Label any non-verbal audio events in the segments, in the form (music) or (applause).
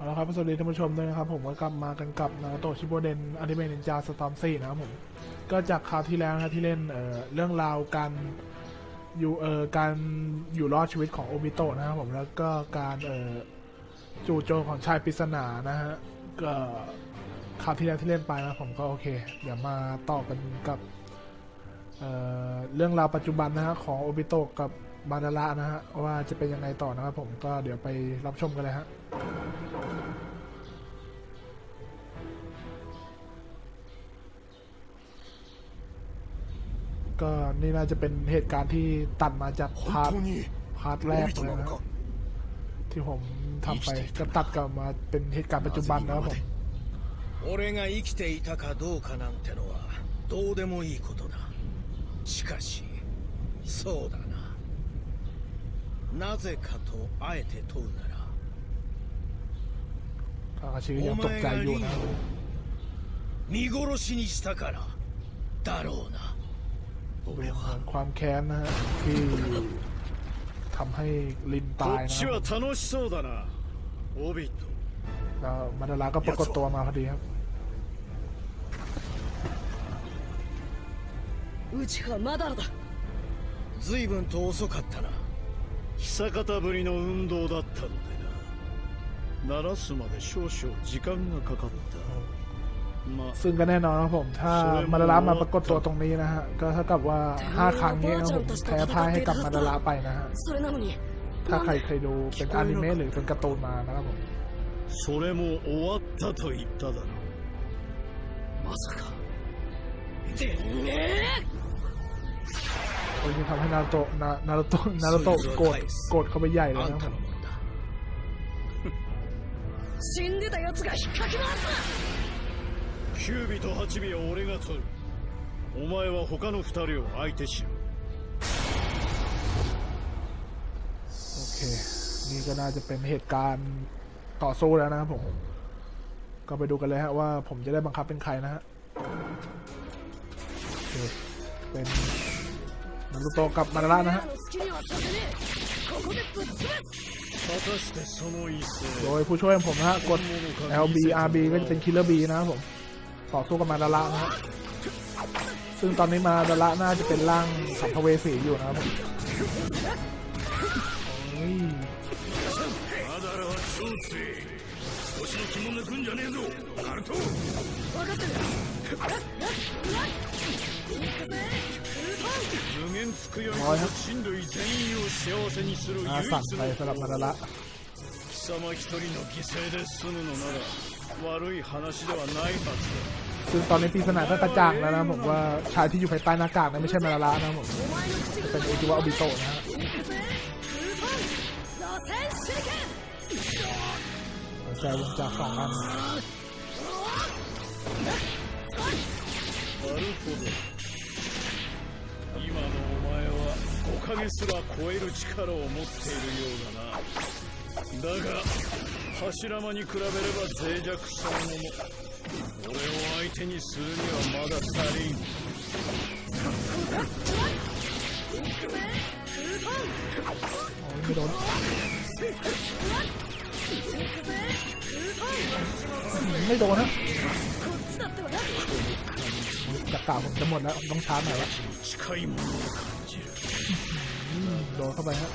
เอาละครับสวัสดีท่านผู้ชมด้วยนะครับ ผมก็กลับมากันกับนาโตชิโบเดนอนิเมะนินจาสตอมซี่นะครับผมก็จากคราวที่แล้วนะที่เล่นเอ่อเรื่องราวการอยู่เอ่อการอยู่รอดชีวิตของโอบิโตะนะครับผมแล้วก็การเอ่อจู่โจมของชายปริศนานะฮะก็คราวที่แล้วที่เล่นไปนะผมก็โอเค เดี๋ยวมาต่อกันกับเอ่อเรื่องราวปัจจุบันนะฮะของโอบิโตะกับบาดาระนะฮะว่าจะเป็นยังไงต่อนะครับผมก็เดี๋ยวไปรับชมกันเลยฮะ ก็นี่น่าจะเป็นเหตุการณ์ที่ตัดมาจากพาร์ท 本当に พาร์ทแรก 人 เลย なの นะ か ที่ผมทำไปก็ตัดกลับมาเป็นเหตุการณ์ปัจจุบันนะครับผม 俺が生きていたかどうかなんてのはどうでもいいことだしかしそうだななぜかとあえて問うなら ทางอาชีพยังตกใจอยู่นะ 見殺しにしたからだろうな ดู 俺 เหมื は อนความแค้นนะฮะที่ทำให้ลิน こ ตาย っ นะ ちは楽しそうだなオビット แล้วมาดาราก็ปรากฏตัวมาพอดีครับ うちはまだらだ随分と遅かったな久方ぶりの運動だったのでな 鳴らすまで少々時間がかかったまあ ซึ่งก็แน่นอนนะครับผม ถ้ามาดารามาปรากฏตัวตรงนี้นะฮะก็เท่ากับว่าห้าครั้งนี้นะครับผมแพ้พ่ายให้กับมาดาราไปนะฮะ それなのに ถ้าใครเคยดูเป็นอนิเมะหรือเป็นการ์ตูนมานะครับผม それも終わったと言っただろうまさかてめえ คนที่ทำให้นารูโตะนานารูโตะนารูโตะโกรธโกรธเข้าไปใหญ่เลย あん นะครับ た ผม のものだ 死んでた奴が引っかき回すキュービとハチビは俺が取るお前は他の二人を相手しろ โอเค นี่ก็น่าจะเป็นเหตุการณ์ต่อสู้แล้วนะครับผม ก็ไปดูกันเลยฮะว่าผมจะได้บังคับเป็นใครนะฮะโอเคเป็น นารูโตะกับมาดาระนะฮะ の好きにはさせねえここでぶっ潰す果たしてその一斉 โดยผู้ช่วยของผมนะฮะ กด LB RB ก็จะเป็นคิลเลอร์บีนะครับผม ต่อสู้กับมาดาระนะฮะ ซึ่งตอนนี้มาดาระน่าจะเป็นร่างสัมภเวสีอยู่นะครับผมโอ้ย まだらは超強い少しの気も抜くんじゃねえぞナルト分かってる 無限つくよりこおいそ人類全員を幸せにする唯 อา 一 สั่ง の ไปสำหรับมาดาระ 貴様一人の犠牲で済むのなら悪い話ではないはず ซึ่งตอนนี้ปริศนาก็กระจ่างแล้วนะผมว่าชายที่อยู่ภายใต้หน้ากากนั้นไม่ใช่มาดาระนะครับผม お前の口 เป็นอุจิวะอบิโตะนะฮะ 行くぜウーパン螺旋手裏剣 หัวใจวงจากสองอัน だなるほど今の お前は木陰すら超える力を持っているようだなだが柱間に比べれば脆弱したものも俺を相手にするにはまだ足りん โอ้ยไม่โดนไม่โดนฮะ こっちだってばな กระต่ายผมจะหมดแล้วต้องชาร์จหน่อยละ โดนเข้าไปฮะ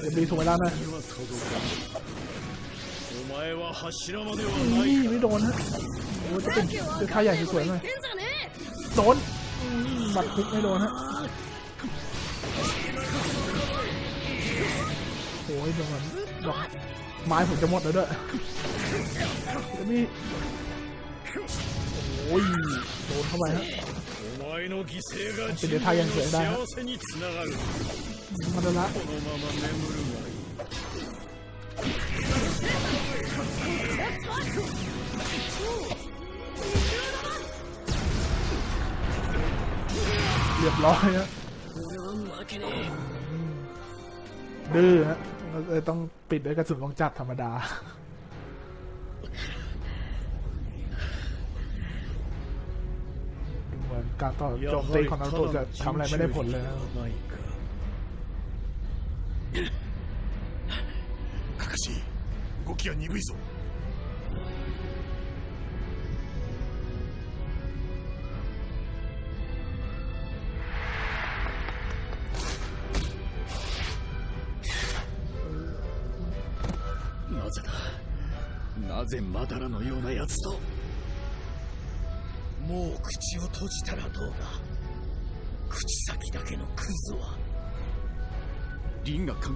เอ็มีถูกเวลาไหมนี่ไม่โดนฮะโอ้จะเป็นจะท่าใหญ่สวยๆหน่ยโดนบัดพลิกไม่โดนฮะโอ้ยโดนดอกไม้ผมจะหมดแล้วด้วยเอ็มบีโอ้ยโดนเข้าไปฮะ เป็นเดทายังสวยได้มาดละเรียบร้อยฮะดื้อฮะต้องปิดด้วยกระสุนวงจับธรรมดา การต่อโจมตีของนารูโตะจะทำอะไรไม่ได้ผลเลยนะ ないかカカシ 動きが鈍いぞ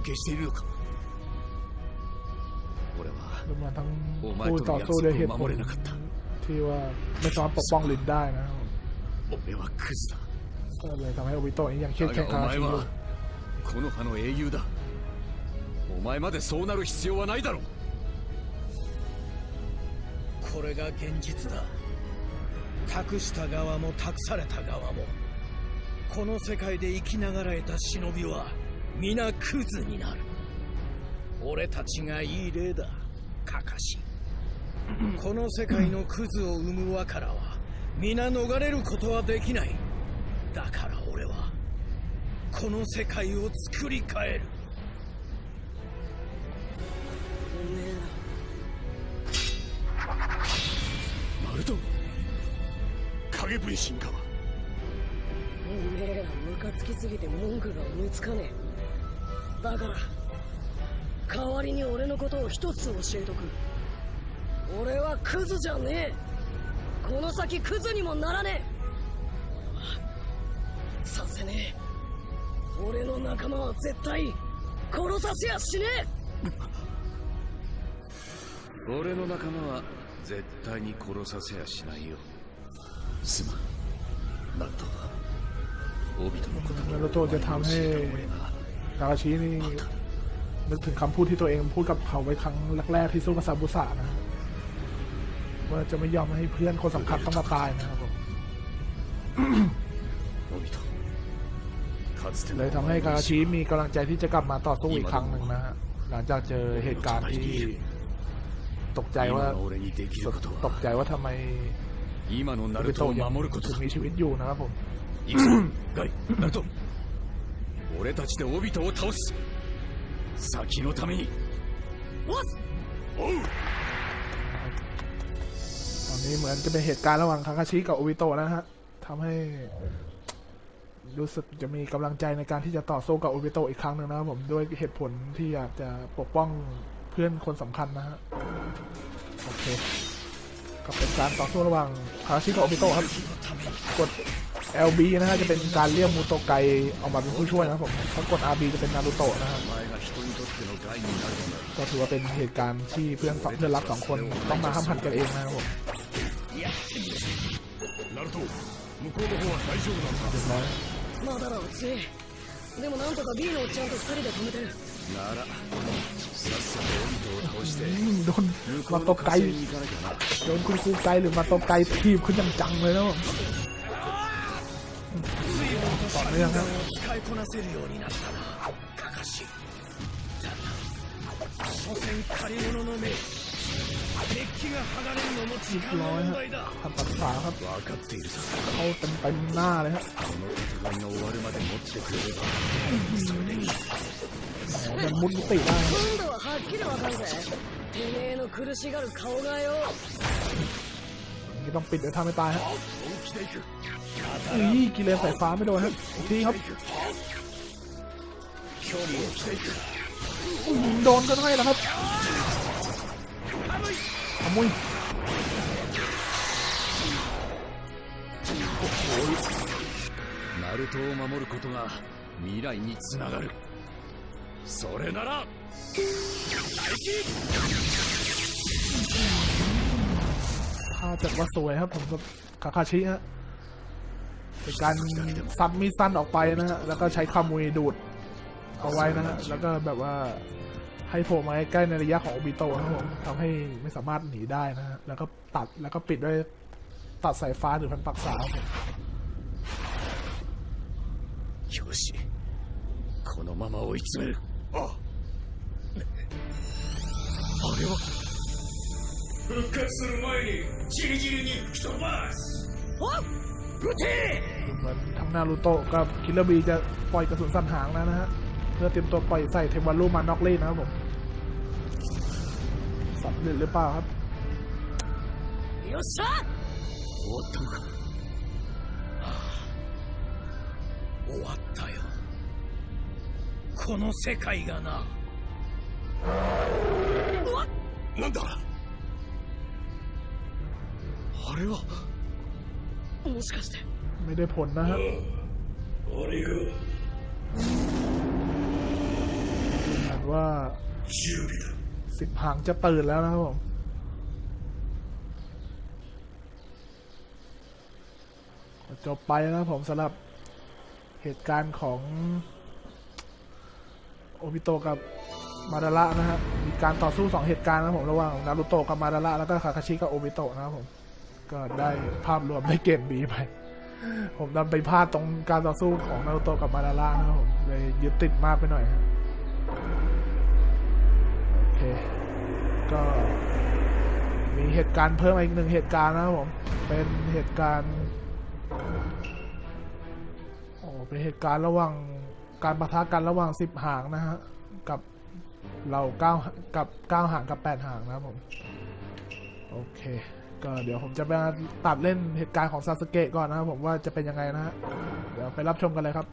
関係しているのか俺は ดูมาทั้ง โอ้ไม่ คู่ต่อสู้ด้วยเหตุผ ตัว ล เมียสู้มาโมเรนะคัตตะ ที่ว่าไม่สามารถปกป้องลินได้นะครับ 俺はクズだ ก็เลยทำให้โอบิโตะนี้ยังเข้ม だ แข็ง が คา お รา 前 ชิอยู่ はこの葉の英雄だお前までそうなる必要はないだろうこれが現実だ託した側も託された側もこの世界で生きながらえた忍びは 皆クズになる。俺たちがいい例だ。カカシ。(laughs) この世界のクズを生む輪からは皆逃れることはできない。だから俺はこの世界を作り変える。ナルト影分身かおめえらムカつきすぎて文句が思いつかねえだから代わりに俺のことを一つ教えとく。俺はクズじゃねえ。この先クズにもならねえ。させねえ。俺の仲間は絶対殺させやしねえ。俺の仲間は絶対に殺させやしないよ。すまん。なんとオビトのことを教えてくれな นาราชินี่นึกถึงคำพูดที่ตัวเองพูดกับเขาไว้ครั้งแรกๆที่สู้กับซาบุสานะว่าจะไม่ยอมให้เพื่อนคนสำคัญต้องมาตายนะครับผมเลยทำให้กาชิมีกำลังใจที่จะกลับมาต่อสู้อีกครั้งหนึ่งนะฮะหลังจากเจอเหตุการณ์ที่ตกใจว่าตกใจว่าทำไมโนบิโตะยังมีชีวิตอยู่นะครับผม 俺たちでオビトを倒す先のためにおっおう ตอนนี้เหมือนจะเป็นเหตุการณ์ระหว่างคาคาชิกับโอวิโตะนะฮะทำให้รู้สึกจะมีกำลังใจในการที่จะต่อสู้กับโอวิโตะอีกครั้งหนึ่งนะครับผมด้วยเหตุผลที่อยากจะปกป้องเพื่อนคนสำคัญนะฮะโอเคก็เป็นการต่อสู้ระหว่างคาคาชิกับโอวิโตะครับกด LB นะฮะจะเป็นการเรียกมูโตไกออกมาเป็นผู้ช่วยนะครับผมถ้ากด RB จะเป็นนารูโตะนะฮะ お前が人にとっての害になるのな ก็ถือว่าเป็นเหตุการณ์ที่เพื่อนสองเพื่อนรักสองคนต้องมาห้ามหันกันเองนะครับผม ナルト向こうの方は大丈夫なんだ เรียบร้อย まだらは強えでもなんとか B のおっちゃんと二人で止めてるならさっさとオビトを倒して อืมโดน 向こ มา う ต の บไก 火星に行かなきゃな โดนคุณครูไกลหรือมาตบไกลทีบขึ้นอย่างจังเลยนะผม ต่อเนื่องครับ 使いこなせるようになったなカカシだが所詮借り物の目デッキが剥がれるのも時 เรียบ 間 ร้อย の ฮะ 問題だ ทำปัดขวาครับ 分かっているさ เข้าเต็มเต็มๆหน้าเลยฮะ この戦いが終わるまで持ってくれればそれでいい แหมมันมุดมิติได้ครับ 今度ははっきりわかるぜてめえの苦しがる顔がよ นี่ต้องปิดเดี๋ยวทำให้ตายฮะ 本気でいく นี่กิเลนสายฟ้าไม่โดนฮะอีกทีครับ 距離を来ていく อื้อหือโดนกันให้แล้วครับขโมย ナルトを守ることが未来につながるそれなら ถ้าจัดว่าสวยครับผมกับคาคาชิฮะเป็นการซัดมีดสั้นออกไปนะฮะแล้วก็ใช้คามุยดูด เอาไว้นะฮะ แล้วก็แบบว่าให้โผล่มาใกล้ๆในระยะของโอบิโตะนะครับผมทำให้ไม่สามารถหนีได้นะฮะ แล้วก็ตัดแล้วก็ปิดด้วยตัดสายฟ้าหรือพันปักษาครับผม よしこのまま追い詰めるああれは 復活する前にジリジリに吹き飛ばすおっ撃て เหมือนทั้งนารูโตะกับคิลเลอร์บีจะปล่อยกระสุนสั้นหางแล้วนะฮะ เพื่อเตรียมตัวปล่อยใส่เทมวารุมานอกเล่นนะครับผม สำเร็จหรือเปล่าครับ よっしゃ終わったのか、はあ終わったよこの世界がななんだ あれはもしかして ไม่ได้ผลนะฮะ あれが เหมือนว่า 準備だ สิบหางจะตื่นแล้วนะครับผมก็จบไปนะครับผมสำหรับเหตุการณ์ของ โอบิโตะกับมาดาระนะฮะมีการต่อสู้สองเหตุการณ์นะครับผมระหว่างนารูโตะกับมาดาระแล้วก็คาคาชิกับโอบิโตะนะครับผม ก็ได้ภาพรวมได้เกรดบีไป ผมนำไปพลาดตรงการต่อสู้ของนารูโตะกับมาดาระนะครับผมเลยยึดติดมากไปหน่อยครับโอเค ก็มีเหตุการณ์เพิ่มมาอีกหนึ่งเหตุการณ์นะครับผม เป็นเหตุการณ์โอ้เป็นเหตุการณ์ระหว่างการปะทะกันระหว่างสิบหางนะฮะกับเราเก้ากับเก้าหางกับแปดหางนะครับผม โอเค ก็เดี๋ยวผมจะมาตัดเล่นเหตุการณ์ของซาสเกะก่อนนะครับผมว่าจะเป็นยังไงนะฮะ เดี๋ยวไปรับชมกันเลยครับ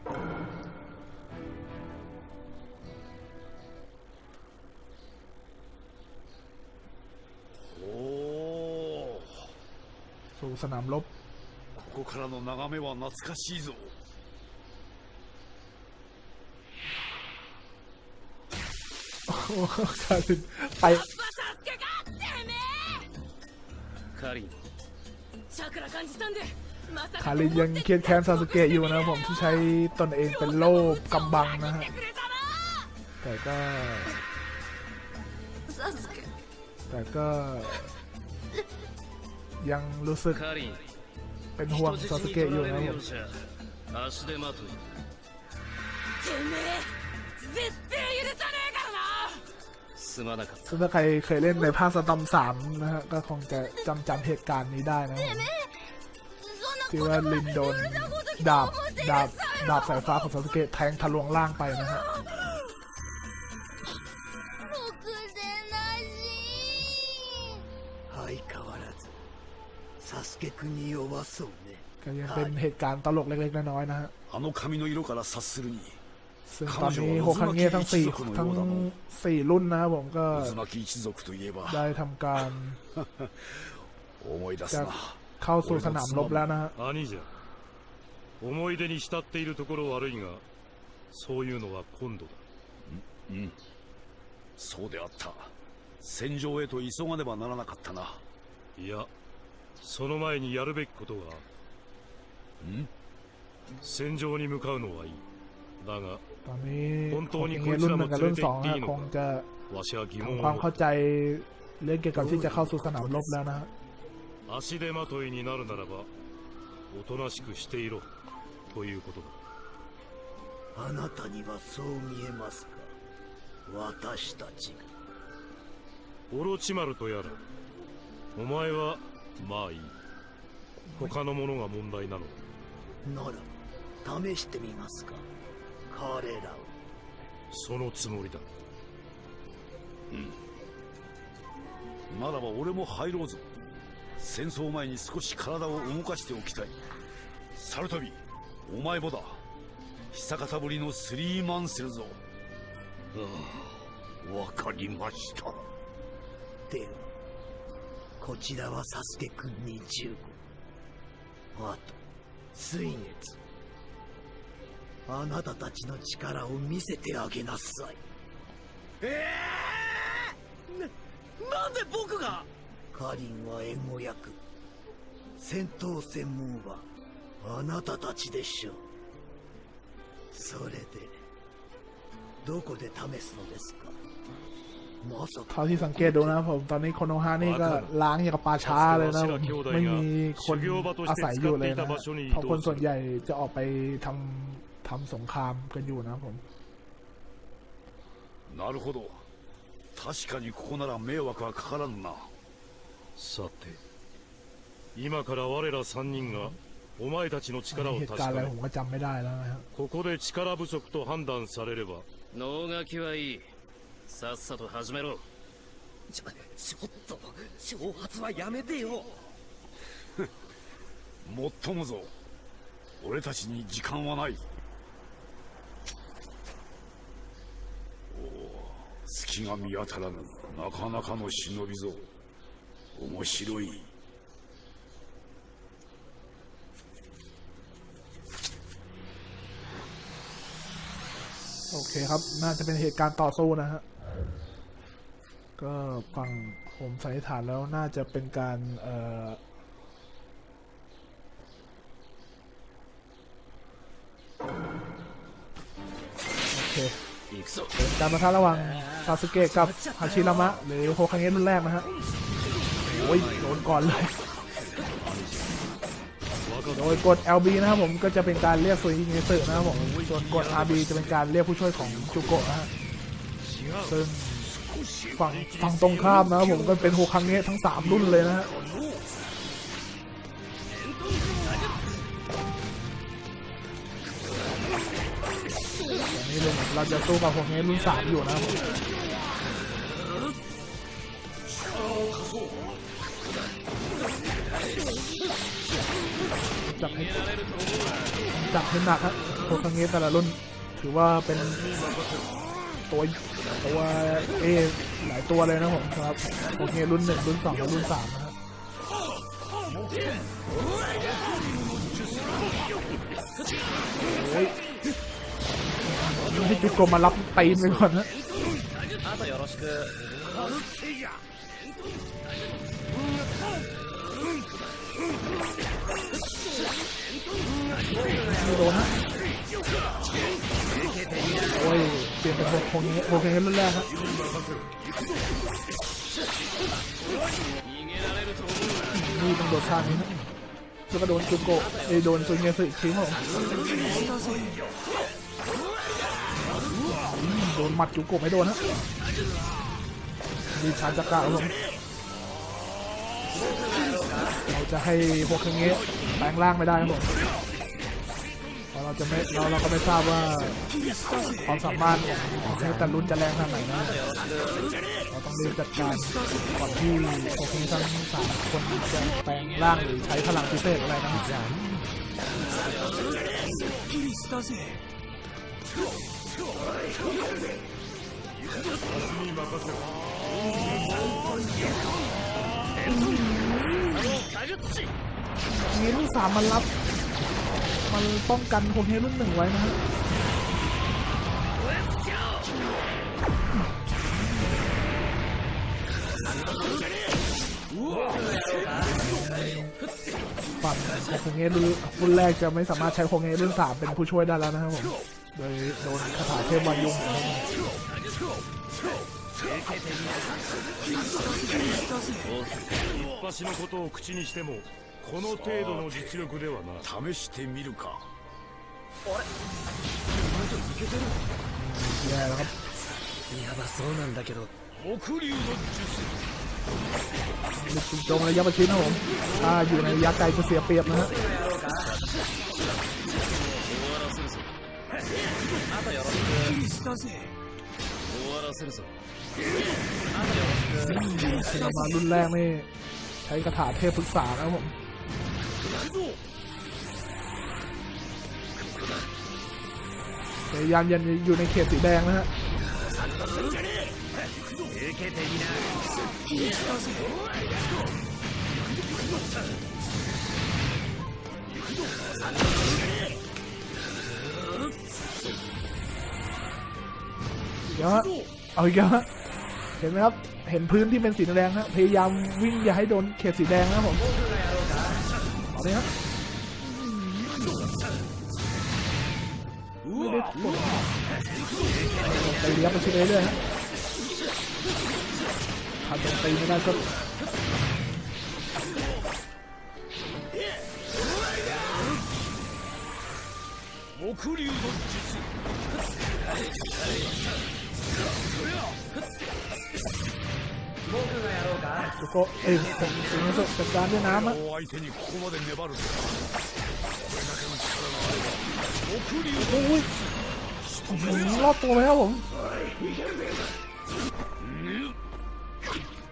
おお สู่สนามรบ ここからの眺めは懐かしいぞ โอ้โหคารินไป バサスケかてめ カリンえチャクラ感じたんでまさ คา か รินยังเครียดแค้นซาสเกะอยู่นะครับผมที่ใช้ตนเองเป็นโล่กำบังนะฮะ てくれたな แต่ก็ サスケ แต่ก็ ยังรู้สึก カリン เป็นห่วงซาสเกะอยู่นะครับผม 者足手まといてめえ絶対許さねえからな すまなかっ ซึ่งถ้าใครเคยเล่นในภาคสตอมสามนะฮะ ก็คงจะจำจำเหตุการณ์นี้ได้นะครับผม そんな ที่ว่าลินโดนดาบดาบดาบสายฟ้าของซาสเกะแทงทะลวงล่างไปนะฮะ ろくでなし相変わらずサスケ君に弱そうね ก็ยังเป็นเหตุการณ์ตลกเล็กๆน้อยๆนะฮะ あの髪の色から察するに ซึ่งตอนนี้โฮคังเงะทั้งสี่ทั้งสี่รุ่นนะครับผมก็ 渦巻き一族といえば ได้ทำการ 思い出す จะ な เข้าสู่สนามรบแล้วนะฮะ 兄じゃ思い出に浸っているところ悪いがそういうのは今度だうんそうであった戦場へと急がねばならなかったないやその前にやるべきことがん戦場に向かうのはいいだが ตอนนี้ 本当に โฮคังเงะรุ่นหนึ่งกับรุ่นสอง こいつらも連れて行っていいのか คงจะ わしは疑問 ทำความ を เข้าใจเรื่องเกี่ยวกับที่จะเข้าสู่สนามรบแล้วนะฮะ 足手まといになるならばおとなしくしていろということだあなたにはそう見えますか私たちがオロチマルとやらお前はまあいい他の者が問題なのだなら試してみますか 彼らを。そのつもりだ。ならば俺も入ろうぞ。戦争前に少し体を動かしておきたい。サルトビお前もだ。久方ぶりのスリーマンするぞ。わかりました。ではこちらはサスケくんに15あと水月あなたたちの力を見せてあげなさいええななんで僕がカリンは援護役戦闘専門はあなたたちでしょうそれでどこで試すのですかまさか เท่าที่สังเกตดูนะครับผมตอนนี้โคโนฮะนี่ก็ล้างอย่างกับป่าช้าเลยนะผมไม่มีคนอาศัยอยู่เลยนะเพราะคนส่วนใหญ่จะออกไปทำ (laughs) ทำสงครามกันอยู่นะครับผม なるほど確かにここなら迷惑はかからんなさて今から我ら三人がお前たちの力を เห 確 ตุการณ์อะไร かめ ผมก็จำไม่ได้แล้วนะฮะ ここで力不足と判断されれば能書きはいいさっさと始めろちょ ちょっと挑発はやめてよもっともぞ俺たちに時間はない 隙が見当たらぬなかなかの忍びぞ面白い โอเคครับ น่าจะเป็นเหตุการณ์ต่อสู้นะฮะ ก็ฝั่งผมสันนิษฐานแล้วน่าจะเป็นการ เอ่อ โอ การประทะระหว่างซาสึเกะกับฮาชิรามะหรือโฮคังเงะรุ่นแรกนะฮะโอ้ยโดนก่อนเลย โดยกด LB นะครับผมก็จะเป็นการเรียกซุยเงสึนะครับผมส่วนกด RB จะเป็นการเรียกผู้ช่วยของจูโกะนะฮะซึ่งฝั่งฝั่งตรงข้ามนะครับผมก็เป็นโฮคังเงะทั้ง 3 รุ่นเลยนะฮะ นี้เลยเราจะสู้กับโฮคังเงะรุ่น3อยู่นะผมจับให้จับให้หนักฮะโคคังเงะแต่ละรุ่นถือว่าเป็นตัวตัวเอหลายตัวเลยนะผมครับโคคังเงะรุ่นหนึ่งรุ่นสองและรุ่นสามนะฮะโอ้ย ให้จุกโกมารับตีนไปก่อนนะโดนฮะโอ้ย เปลี่ยนเป็นโคงเงี้โคงเงี้รุ่นแรกครันี่ต้องโดนชาตินี้นะแล้วก็โดนจุกโกะโดนซุนเงี้ยสึกทิ้งหรอ โดนหมัดจุกโกไม่โดนฮะมีชาจักระครับผมเราจะให้โฮคังเงะแปลงร่างไม่ได้ครับผมเพราะเราจะไม่เราเราก็ไม่ทราบว่าความสามารถของเซแต่รุ่นจะแรงขนาดไหนนะเราต้องรีบจัดการก่อนที่โอเคทั้งสามคนจะแปลงร่างหรือใช้พลังพิเศษอะไรนะครับ มีรุ่นสามมันรับ มันป้องกันโคเฮรุ่นหนึ่งไว้นะฮะฝั่งโคเฮรุ่นรุ่นแรกจะไม่สามารถใช้โคเฮรุ่นสามเป็นผู้ช่วยได้แล้วนะครับผมโดยโดนคาถาเทพวายุงนะครับผม 一橋のことを口にしてもこの程度の実力ではな試してみるか แย่แล้วครับ やばそうなんだけど木竜の術 ลึกจุงจงระยะประชิดนะครับผม ถ้าอยู่ในระยะไกลจะเสียเปรียบนะฮะ 終わらせるぞ เซนามารุ่นแรกนี่ใช้คาถาเทพปรึกษานะครับผม พยายามยันอยู่ในเขตสีแดงนะฮะ เ ดี๋ยวฮะเอาอีกแล้วฮะเห็นไหมครับ เห็นพื้นที่เป็นสีแดงฮะ พยายามวิ่งอย่าให้โดนเขตสีแดงนะครับผมเอาเลยครับไม่ได้กดไปเลี้ยงไปชิดเรื่อยๆฮะถ้าโดนตีไม่ได้ก็ 木竜の術 แล้วก็เอ้ยผมถึงจะจัดการด้วยน้ำฮะ 相手にここまで粘るとはこれだけの力があれば木竜 โอ้ยอื้อหือรอดตัวไปครับผม โ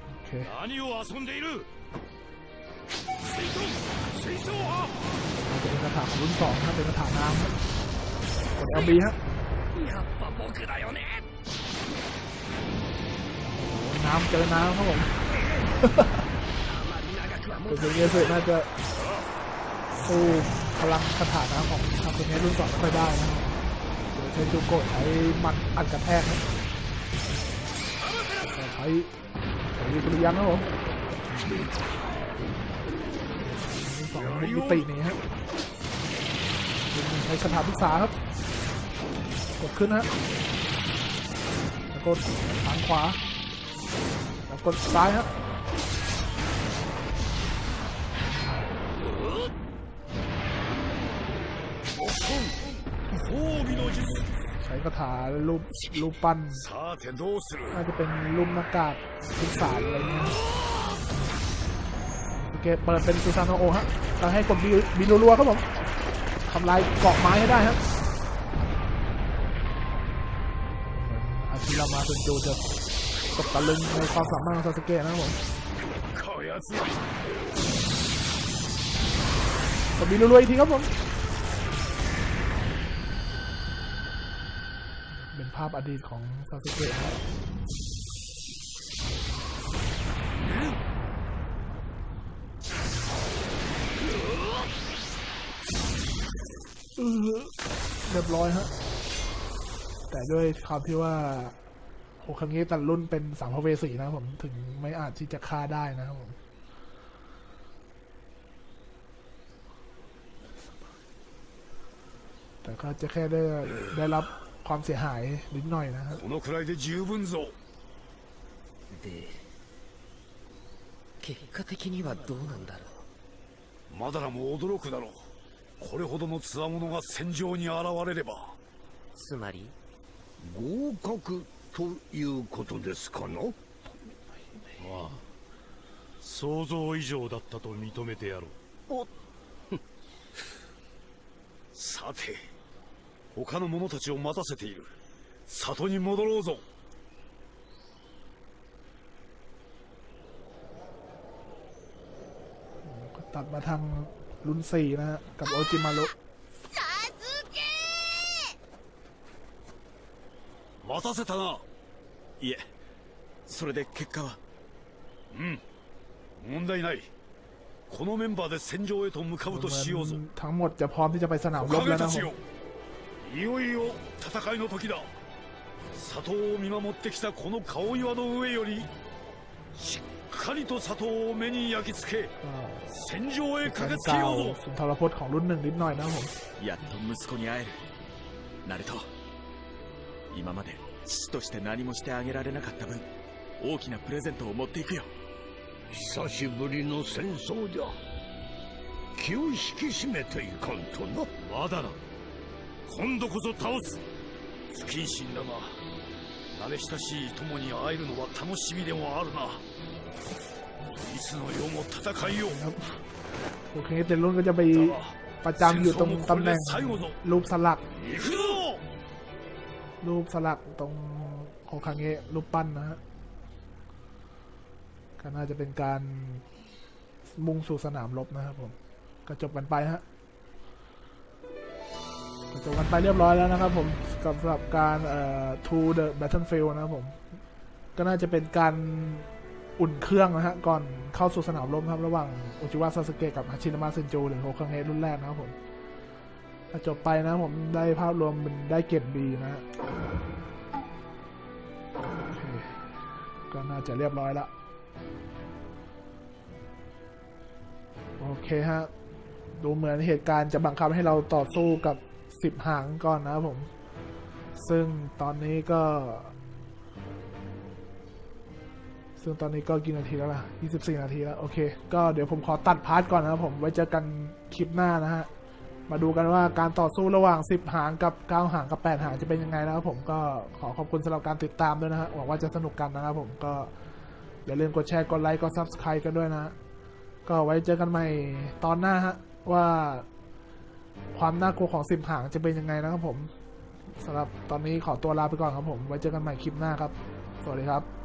อเค 何を遊んでいる水遁水晶派 อาจจะเป็นคาถาของรุ่นสองนะเป็นคาถาน้ำครับกด LB ฮะ やっぱ僕だよね น้ำเจอน้ำครับผมตัวเยสุน่าจะสู้พลังคาถาน้ำของทางคุณเยรุ่นสองค่อยได้นะครับเชนจูโกะใช้มัดอันกระแทกนะใช้ใช้ปริยังครับผมสอตินี่ฮะใช้คาถาพิษาครับ กดขึ้นฮะแล้วกดทางขวา แล้วกดซ้ายครับใช้คาถารูปรูปปั้นน่าจะเป็นรูปนากากสุสานอะไรเงี้ยโอเคเปิดเป็นสุสานโอฮะเราให้กดบินรัวๆครับผมทำลายเกาะไม้ให้ได้ครับอาทิลามาเป็นโจจะ ตกตะลึงในความสามารถของซาสเกะนะครับผมตบมีรวยๆอีกทีครับผม เป็นภาพอดีตของซาสเกะครับเรียบร้อยฮะ แต่ด้วยความที่ว่า โฮคังเงะตัดรุ่นเป็นสามพระเวสีนะครับผมถึงไม่อาจที่จะฆ่าได้นะครับผม แต่ก็จะแค่ได้ได้รับความเสียหายนิดหน่อยนะครับ このくらいで十分ぞで結果的にはどうなんだろマダラも驚くだろうこれほどの強者が戦場に現れればうつまり合格 ということですかな想像以上だったと認めてやろうさて他の者たちを待たせている里に戻ろうぞ ตัดมาทางรุ่นสี่นะฮะกับโอจิมารุ 待たせたないえそれで結果はうん問題ないこのメンバーで戦場へと向かうとしようぞ ทั้งหมดจะพร้อมที่จะไปสนามร お บ か แล้วนะ げたち ผม よいよいよ戦いの時だ里を見守ってきたこの顔岩の上よりしっかりと里を目に焼き付け ก็ 戦場へ กา 駆 ร けつけ กล่า よ ว うぞ สุนทรพจน์ของรุ่นหนึ่งนิดหน่อยนะครับผม やっと息子に会えるナルト今まで 父として何もしてあげられなかった分大きなプレゼントを持っていくよ久しぶりの戦争じゃ気を引き締めていかんとなまだだ今度こそ倒す不謹慎だが慣れ親しい友に会えるのは楽しみでもあるないつの世も戦いよ โอเคเต็นรุ่นก็จะไป だが ประจำอยู่ตรงตำแหน่ง 最後ぞ รูปสลัก 行くぞ รูปสลักตรงโฮคังเงะรูปปั้นนะฮะก็น่าจะเป็นการมุ่งสู่สนามรบนะครับผมก็จบกันไปฮะก็จบกันไปเรียบร้อยแล้วนะครับผมกับสำหรับการเอ่อ to the battlefield นะครับผม ก็น่าจะเป็นการอุ่นเครื่องนะฮะ ก่อนเข้าสู่สนามรบครับ ระหว่างอุจิวะซาสึเกะกับฮาชินามะเซนโจหรือโฮคังเงะรุ่นแรกนะครับผม จบไปนะผมได้ภาพรวมเป็นได้เกรดดีนะฮะก็น่าจะเรียบร้อยแล้วโอเคฮะ ดูเหมือนเหตุการณ์จะบังคับให้เราต่อสู้กับสิบหางก่อนนะผม ซึ่งตอนนี้ก็ ซึ่งตอนนี้ก็กี่นาทีแล้วล่ะ 24 นาทีแล้ว โอเค ก็เดี๋ยวผมขอตัดพาร์ทก่อนนะผม ไว้เจอกันคลิปหน้านะฮะ มาดูกันว่าการต่อสู้ระหว่าง 10 หางกับ 9 หางกับ 8 หางจะเป็นยังไงนะครับผมก็ขอขอบคุณสำหรับการติดตามด้วยนะฮะหวังว่าจะสนุกกันนะครับผมก็อย่าลืมกดแชร์กดไลค์กด Subscribe กันด้วยนะฮะก็ไว้เจอกันใหม่ตอนหน้าฮะว่าความน่ากลัวของ 10 หางจะเป็นยังไงนะครับผมสำหรับตอนนี้ขอตัวลาไปก่อนครับผม ไว้เจอกันใหม่คลิปหน้าครับ สวัสดีครับ